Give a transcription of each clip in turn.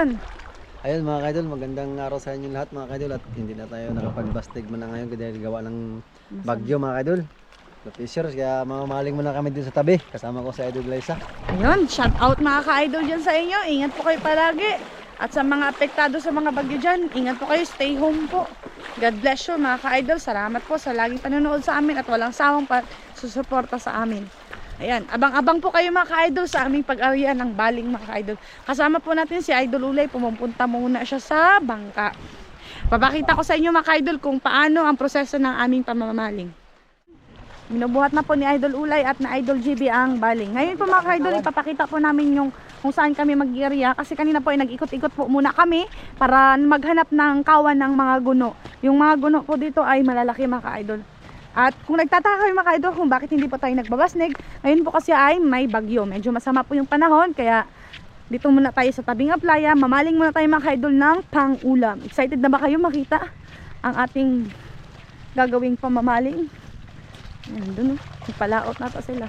Ayun. Ayun mga kaidol, magandang araw sa inyo lahat mga kaidol at hindi na tayo nakapagbastig man na ngayon dahil gawa ng bagyo mga kaidol. The fishers, kaya mamamaling muna kami din sa tabi. Kasama ko sa Idol Liza. Ayun, shout out mga ka-idol dyan sa inyo. Ingat po kayo palagi. At sa mga apektado sa mga bagyo dyan, ingat po kayo, stay home po. God bless you mga ka-idol. Salamat po sa laging panonood sa amin at walang sawang pa susuporta sa amin. Ayan, abang-abang po kayo mga ka-idol sa aming pag-arian ng baling mga ka-idol. Kasama po natin si Idol Ulay, pumupunta muna siya sa bangka. Papakita ko sa inyo mga ka-idol kung paano ang proseso ng aming pamamaling. Binubuhat na po ni Idol Ulay at na Idol GB ang baling. Ngayon po mga ka-idol, ipapakita po namin yung kung saan kami mag-area kasi kanina po ay nag-ikot-ikot po muna kami para maghanap ng kawan ng mga guno. Yung mga guno po dito ay malalaki mga ka-idol. At kung nagtataka kayo mga ka-idol kung bakit hindi po tayo nagbabasnig, ngayon po kasi ay may bagyo. Medyo masama po yung panahon kaya dito muna tayo sa tabing playa. Mamaling muna tayo mga ka-idol ng pang-ulam. Excited na ba kayo makita ang ating gagawing pamamaling? Ayan, dun oh. Nagpalaot na pa sila.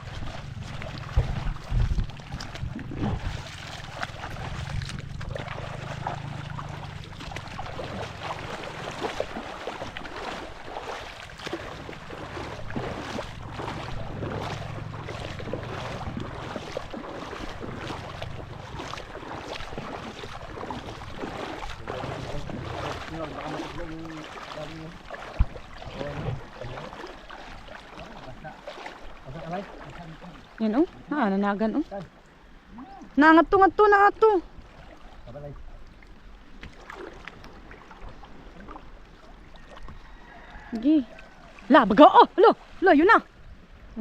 Yan oh. Ah, nanagan oh. Nangat to, ngat to, nangat to. Sige. La, baga oh. Lo, lo, yun na.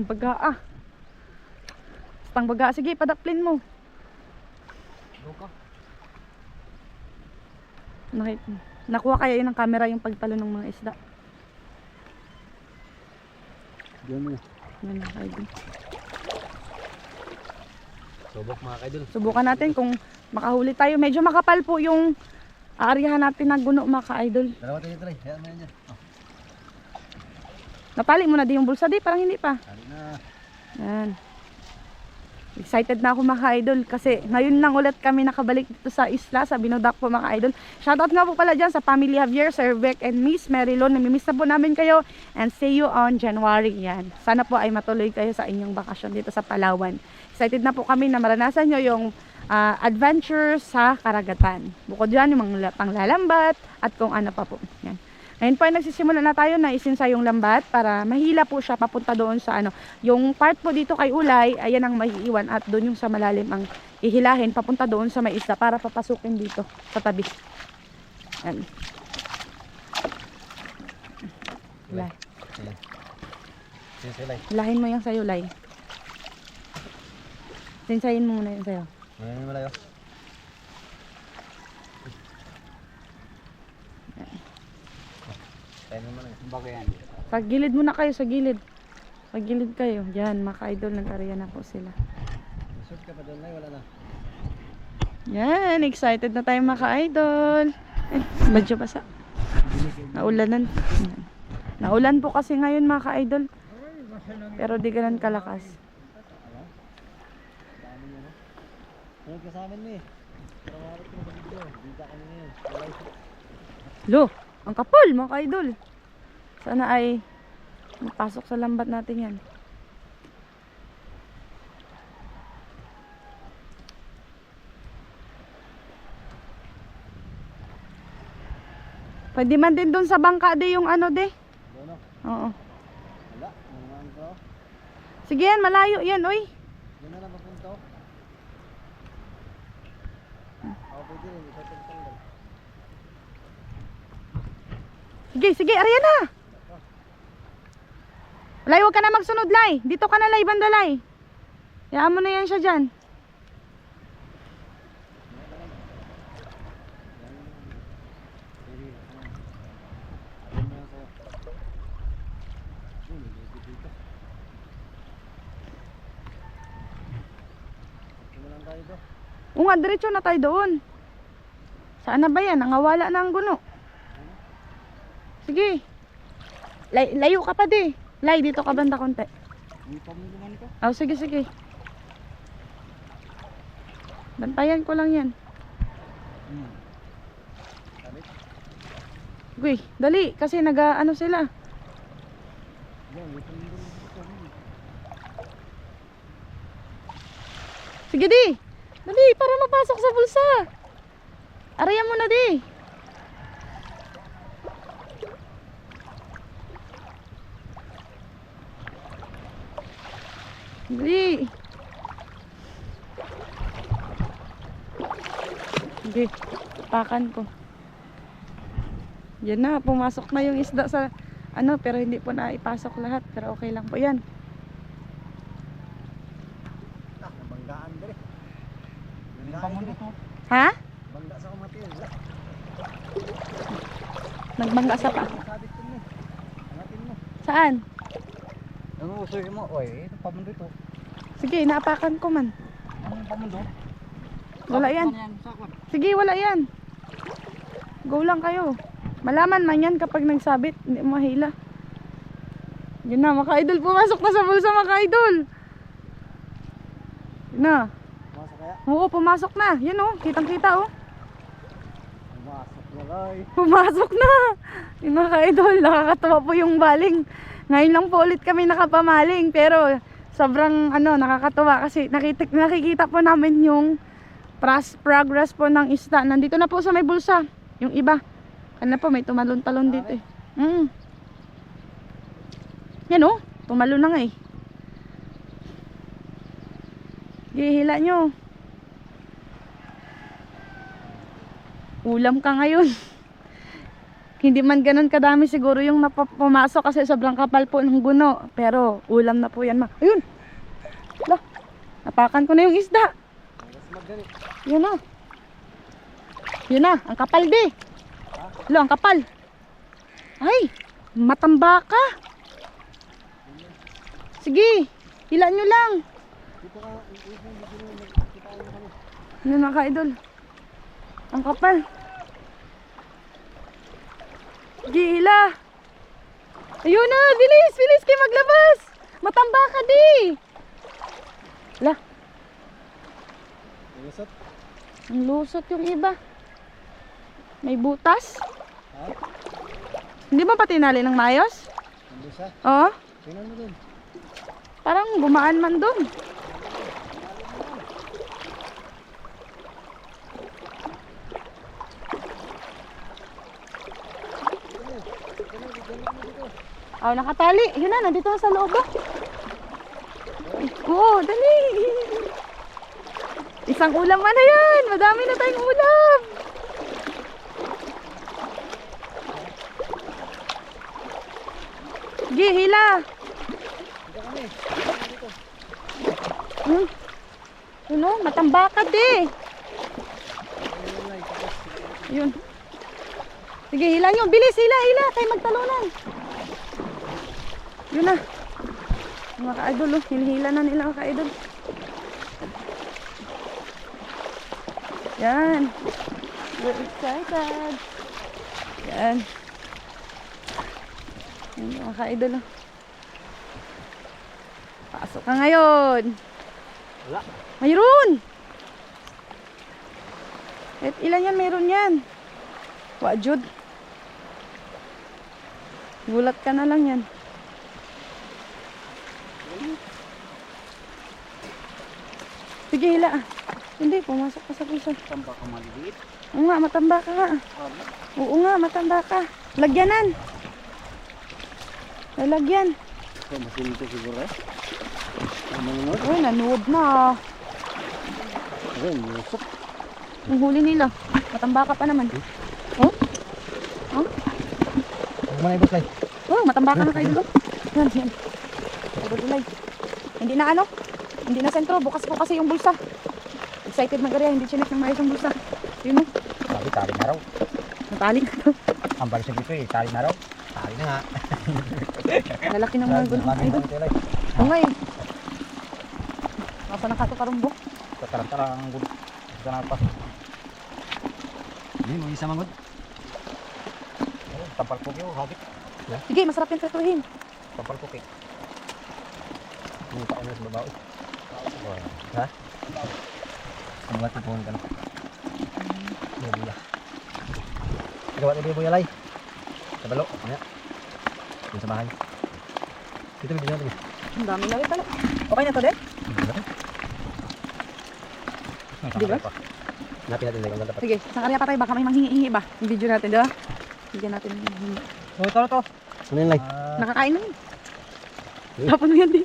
Ang baga ah. Pang baga. Sige, padaplin mo. Nakit Nakuha kaya yun ng camera yung pagtalo ng mga isda. Diyan mo. Yan, idol. Subok mga kaidol. Subukan natin kung makahuli tayo. Medyo makapal po yung aaryahan natin na guno mga ka-idol. Dalawa tayo try. Hayaan mo yan. Oh, Napali mo na din yung bulsa di, parang hindi pa. tali na. Yan. Excited na ako mga ka-idol kasi ngayon lang ulit kami nakabalik dito sa isla sa Binodak po mga ka-idol. Shoutout nga po pala dyan sa Family Javier, Sir Beck and Miss Marilyn. Namimiss na po namin kayo and see you on January yan. Sana po ay matuloy kayo sa inyong bakasyon dito sa Palawan. Excited na po kami na maranasan nyo yung ah, adventure sa karagatan. Bukod dyan yung mga la- panglalambat at kung ano pa po. Yan. Ngayon po nagsisimula na tayo na isinsa yung lambat para mahila po siya papunta doon sa ano. Yung part po dito kay Ulay, ayan ang maiiwan at doon yung sa malalim ang ihilahin papunta doon sa may isla para papasukin dito sa tabi. Yan. Ulay. Ayan. Yan sila. Hilahin mo yung sayo, Ulay. Sinsayin mo muna yung sayo. Ngayon malayo. Tayo naman eh. Bagay yan. Sa gilid muna kayo, sa gilid. Sa gilid kayo. Yan, mga ka-idol, nag-area na po sila. Shoot ka pa doon na, wala na. Yan, excited na tayo mga ka-idol. Eh, badyo basa. Naulanan. Naulan po kasi ngayon mga ka-idol. Pero di ganun kalakas. Lo, ang kapal mga ka-idol. Sana ay mapasok sa lambat natin yan. Pwede man din doon sa bangka de yung ano de. Doon Oo. Wala. Ko. Sige yan, malayo yan, oy. Doon na lang papunta ko. Ako pwede rin. Isa pwede tanggal. Sige, sige, ariya na. Lay, huwag ka na magsunod, Lay. Dito ka na, Lay, banda, Lay. Hayaan mo na yan siya dyan. Oo nga, diretso na tayo doon. Saan ba yan? Nangawala na ang guno. Sige. Lay, layo ka pa di. Lay, dito ka banda konti. Oh, sige, sige. Bantayan ko lang yan. Uy, dali. Kasi naga, ano sila. Sige di. Dali, para mapasok sa bulsa. Arayan mo na di. Dali. Sige, pakan ko. Yan na, pumasok na yung isda sa ano, pero hindi po na ipasok lahat. Pero okay lang po yan. Ah, banggaan dire. Ha? Bangga sa kumatil. Nagbangga sa pa. Saan? Ang usoy mo, oy, ito pamon dito. Sige, naapakan ko man. Wala yan. Sige, wala yan. Go lang kayo. Malaman man yan kapag nagsabit. Hindi mo mahila. Yun na, mga idol. Pumasok na sa bulsa, mga idol. Yun na. Kaya? Oo, pumasok na. Yan oh, kitang-kita oh. Masok na lay. Pumasok na. Yung mga idol, nakakatawa po yung baling. Ngayon lang po ulit kami nakapamaling. Pero sobrang ano, nakakatawa kasi nakita, nakikita po namin yung progress po ng isda. Nandito na po sa may bulsa. Yung iba. Ano po, may tumalon-talon dito eh. Mm. Yan oh, tumalon na nga eh. Gihila nyo. Ulam ka ngayon. Hindi man ganun kadami siguro yung napumasok kasi sobrang kapal po ng guno. Pero ulam na po yan ma. Ayun! Lah, napakan ko na yung isda. Yun na. Yun na, ang kapal di. Lo, ang kapal. Ay, matamba ka. Sige, hilan nyo lang. Dito ka, dito dito dito kita mo kami. Yun mga ka-idol. Ang kapal. Sige, hila. Ayun na, bilis, bilis kayo maglabas. Matamba ka di. La, Lusot. ang lusot yung iba. May butas. Ha? Hindi ba pati nali ng mayos? Ano siya? Oo. Tingnan mo dun. Parang gumaan man doon. Oh, nakatali. Yun na, nandito na sa loob. ah. Oo, dali. Isang ulam man na yan. Madami na tayong ulam. Sige, hila. Dito kami. Hmm. Ano? Matambakad eh. Yun. Sige, hila nyo. Bilis, hila, hila. Tayo magtalunan. Yun na. Mga ka-idol, oh. Hinihila na nila mga ka-idol. Yan. We're excited. Yan. Yan mga ka-idol, oh. Pasok ka ngayon. Wala. Mayroon! Kahit ilan yan, mayroon yan. Wajud. Gulat ka na lang yan. Ah. Hindi, pumasok ka sa puso. Tamba ka maliliit. Oo nga, matamba ka nga. Oo nga, matamba ka. Lagyanan. Lalagyan. Ito, masin ito siguro eh. Ang manunod. Uy, nanood na. Ayun, lusot. Ang huli nila. Matamba ka pa naman. Oh? Oh? Mo na ibot lay. Oh, matamba ka na kayo dito. Yan, yan. Puro tulay. Hindi na ano? Hindi na sentro. Bukas po kasi yung bulsa. Excited na Hindi chinek ng maayos ang bulsa. Yun o. Sabi, tali na raw. Natali na to. Ang balisig dito eh, tali na raw. Tali na nga. Lalaki ng mga gulo. Ay, doon. Oo nga eh. Nasa na ka to karumbo? Tatarantara ang gulo. Ito na pa. Hindi mo isa mangod. Tampal ko yung habit. Sige, masarap yung tratuhin. Tampal ko kay. Yung taon na sa babaw. Ha? Ang wata po ka na. Yung Gawa tayo po yalay. Sa balo. Ano Yung sa bahay. Dito, dito natin. Ang dami na rin pala. Okay na to, De? Di ba? Napin natin lang ang dapat. Sige, sa karya pa tayo. Baka may manghingi-hingi ba? Yung video natin, di ba? Bigyan natin ng hingi. So ito to. Ano yun lay? Ah, Nakakain na yun. Tapon mo yan, di.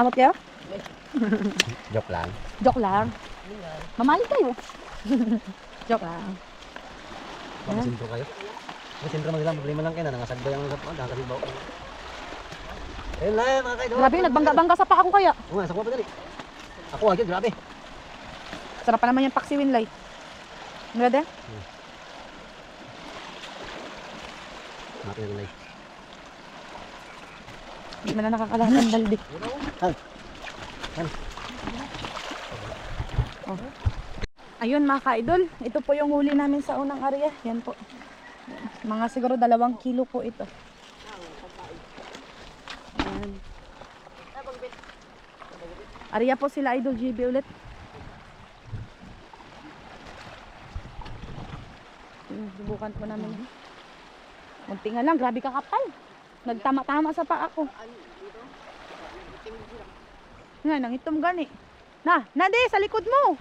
Amot kayo? Joke lang. Joke lang. Mamali kayo. Joke lang. Baka sintro kayo. May sintro man lang. Problema lang kayo na. Nangasagba yung sa pag. Nakasibaw. Ayun lay, mga kaidol. Grabe, nagbangga-bangga sa paa ko kaya. Oo nga, sa kuha pa dali. Ako agad, grabe. Sarap pa naman yung paksiwin, Lay. Ready? Napin natin lay. Hindi mo na nakakalahat ng daldi. Oh. Ayun mga ka-idol, ito po yung huli namin sa unang area. Yan po. Mga siguro dalawang kilo po ito. Yan. Area po sila Idol GB ulit. Subukan po namin. Munti nga lang, grabe kakapal. Nagtama-tama sa paa ko. Nga, nangitom gani. Na, nade, sa likod mo.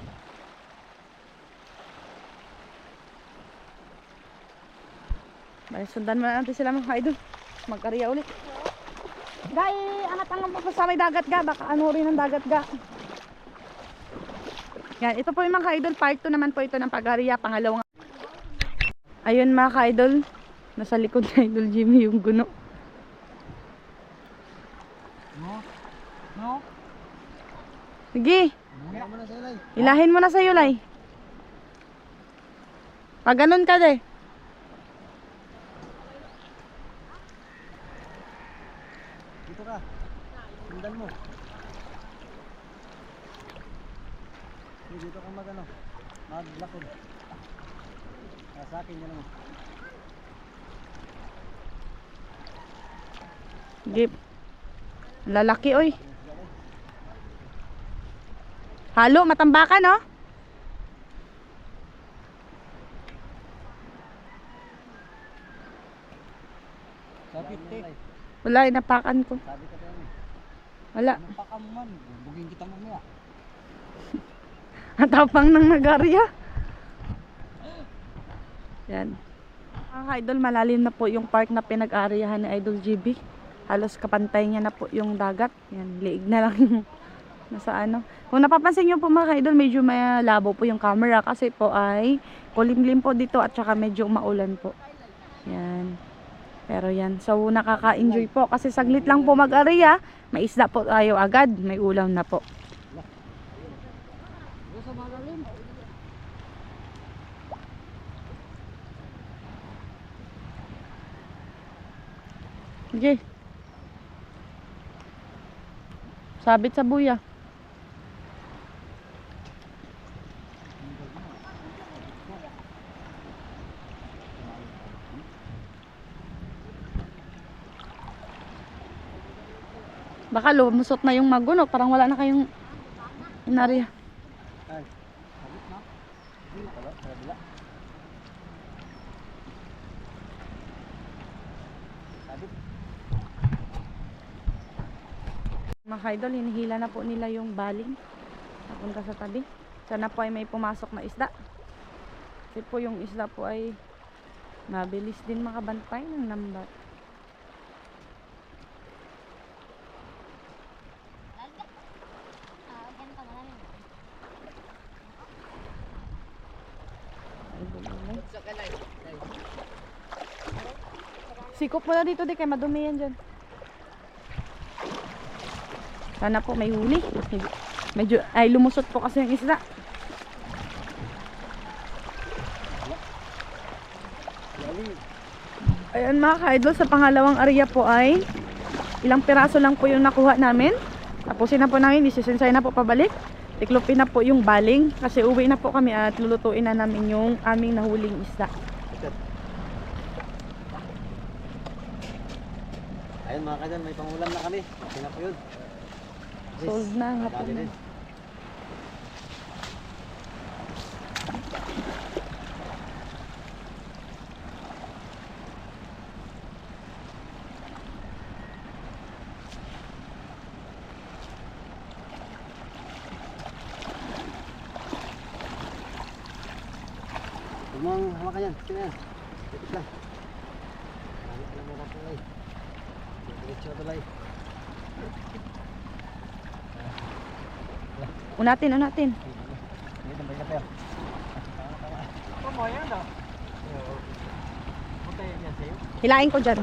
Bale, sundan muna natin sila mga idol. Mag-area ulit. Gay, angat-angat mo pa sa may dagat ga. Baka ano rin ang dagat ga. Yan, ito po yung mga idol. Part 2 naman po ito ng pag-area. Pangalawang. Ayun mga ka-idol. Nasa likod ni Idol Jimmy yung guno. No. No. Sige, Ano mo na sa'yo lay? ilahin mo na sa Lay. Pag ganun ka de. Dito ka. Sundan mo. Sige, Dito ka mag ano. Maglakod. Ah, sa akin yan mo. Sige. Lalaki oy. Halo, matambakan no? Te. Wala, inapakan ko. Wala. Napakaman. Bugin kita mamaya. Ang tapang ng nagarya. Yan. Mga idol, malalim na po yung park na pinag-aariyahan ni Idol GB. Halos kapantay niya na po yung dagat. Yan, liig na lang yung nasa ano. Kung napapansin niyo po mga idol, medyo may labo po yung camera kasi po ay kulimlim po dito at saka medyo maulan po. Yan. Pero yan, so nakaka-enjoy po kasi saglit lang po mag-area, may isda po tayo agad, may ulam na po. Sige. Sabit sa buya. Baka lumusot na yung maguno, parang wala na kayong inarya. Mga idol, hinihila na po nila yung baling. Napunta sa tabi. Sana po ay may pumasok na isda. Kasi po yung isda po ay mabilis din makabantay ng lambat. Sikop mo na dito di kay madumi yan dyan. Sana po may huli. Medyo, ay lumusot po kasi yung isda. Ayan mga ka-idol, sa pangalawang area po ay ilang piraso lang po yung nakuha namin. Tapusin na po namin, isisinsay na po pabalik. Tiklopin na po yung baling kasi uwi na po kami at lulutuin na namin yung aming nahuling isda. Ayun mga kaidol, may pangulam na kami. Okay na po yun. Sold na nga po na. Tumang hawakan yan. Sige na yan. Dikit lang. Dikit lang mo kapulay. Diretso tulay. Thank you yan sa'yo. Hilain ko dyan.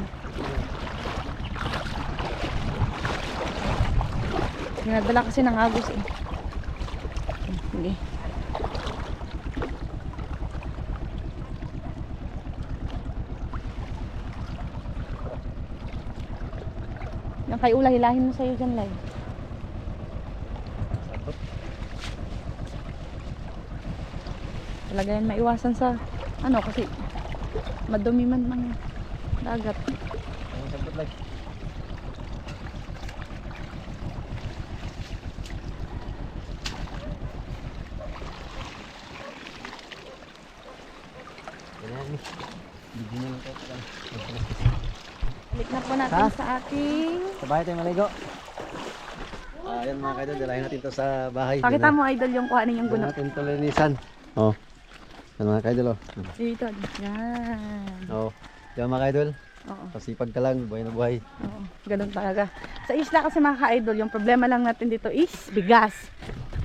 Dinadala kasi ng agos eh. Sige. Yung kay Ula, hilahin mo sa'yo dyan, Lai. Talaga yan maiwasan sa, ano, kasi madumi man ng dagat. Balik na po natin Ha? sa ating... Sa bahay tayo maligo. Ah, Ayan mga kaidol, dalahin natin to sa bahay. Pakita mo, idol, yung kuhanin yung Dalahin gunot. natin to linisan. Oh. Yan mga kaidol oh. Dito, yan. Oh. Yan mga kaidol. Oo. Pasipag ka lang, buhay na buhay. Oo, ganun talaga. Sa isla kasi mga ka-idol, yung problema lang natin dito is bigas.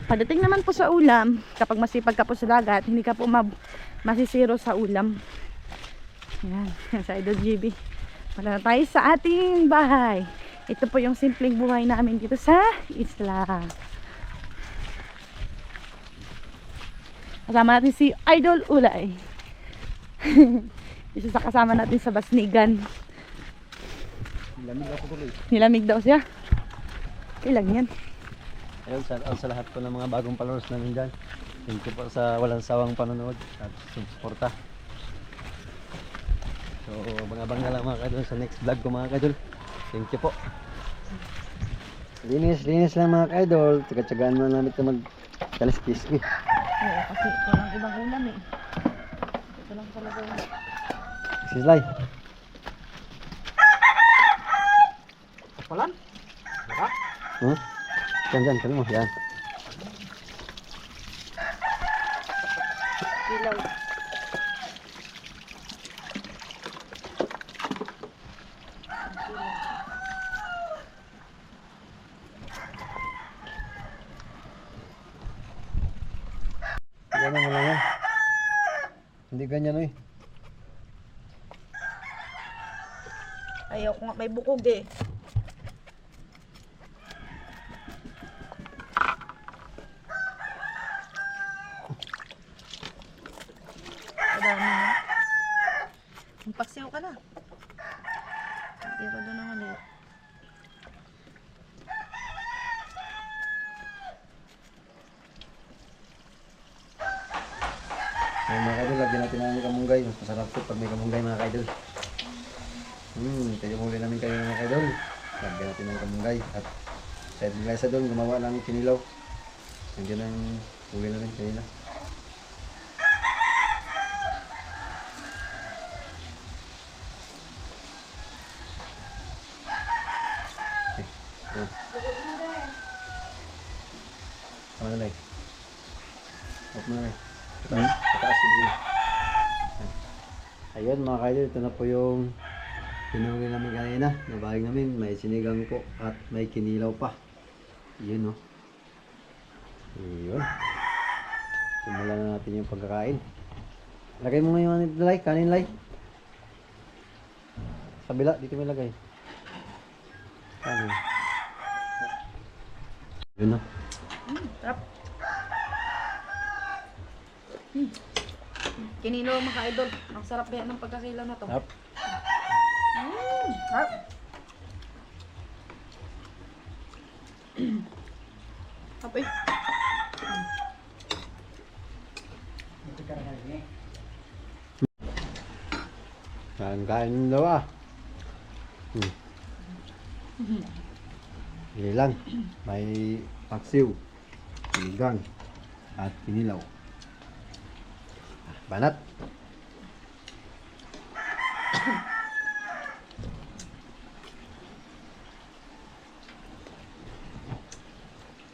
Pagdating naman po sa ulam, kapag masipag ka po sa dagat, hindi ka po ma- masisiro sa ulam. Yan, yan sa Idol GB. Wala na tayo sa ating bahay. Ito po yung simpleng buhay namin dito sa isla. Kasama natin si Idol Ulay. Isa sa kasama natin sa Basnigan. Lamig ako tuloy. Nilamig daw siya. Ilang yan. Ayun, sa, sa lahat po ng mga bagong followers namin dyan. Thank you po sa walang sawang panonood at suporta. So, abang-abang na lang mga kadol sa next vlog ko mga kadol. Thank you po. Linis, linis lang mga kadol. Tsaga-tsagaan mo namin ito mag-kaliskis. Oo, kasi walang ibang ulam eh. Ito lang talaga yung... Sislay. Kapalan? Baka? Hmm? Diyan, dyan. Kali mo. Yan. Ilaw. Yan ang lang yan. Hindi ganyan eh. Ayaw ko nga may bukog eh. Madami na. Magpaksiw ka na. Tira doon ang ulit. Ay, mga kaidol, lagyan natin ng kamunggay. Mas masarap po pag may kamunggay mga kaidol. Hmm, tayo muli namin kayo mga kaidol. Lagyan natin ng kamunggay. At side nila sa doon, gumawa ng kinilaw. Nandiyan ang huli namin kanina. Okay. Yun. Tama na lang. Off mo na lang. Hmm? Pataas din. Ayun mga kaidol, ito na po yung pinuli kanina. Nabahing namin, may sinigang po at may kinilaw pa. Yun no. Yun. Simulan na natin yung pagkakain. Lagay mo ngayon dito, Lai. Kanin, Lai. Sa bila, dito mo ilagay. Kanin. Yun no. Sarap. Hmm. Kinilo mga idol. Ang sarap yan ng pagkakilaw na to. Mm, sarap. Sarap eh. Kain kain daw ah. Hmm. Lang. May paksiw, sinigang, at kinilaw. Ah, Banat.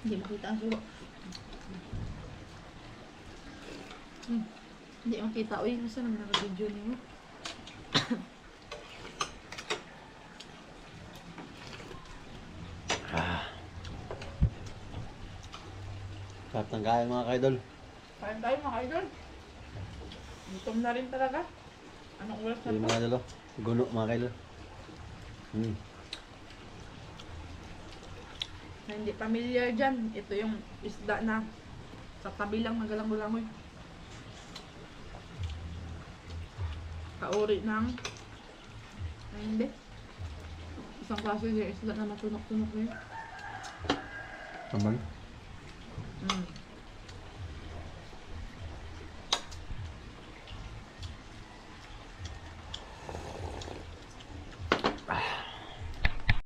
Hindi makita ang sulo. Mm. Hindi makita. Uy, nasa naman naka-video niyo? Sarap ng kaya mga kaidol. Kain tayo mga idol. Gutom na rin talaga. Anong oras na Yung to? mga idol, oh. guno mga kaidol. Hmm. Na hindi familiar dyan. Ito yung isda na sa tabi lang nagalang-langoy. Kauri ng ay hindi. Isang klase yung isda na matunok-tunok yun. Tambal. Mm.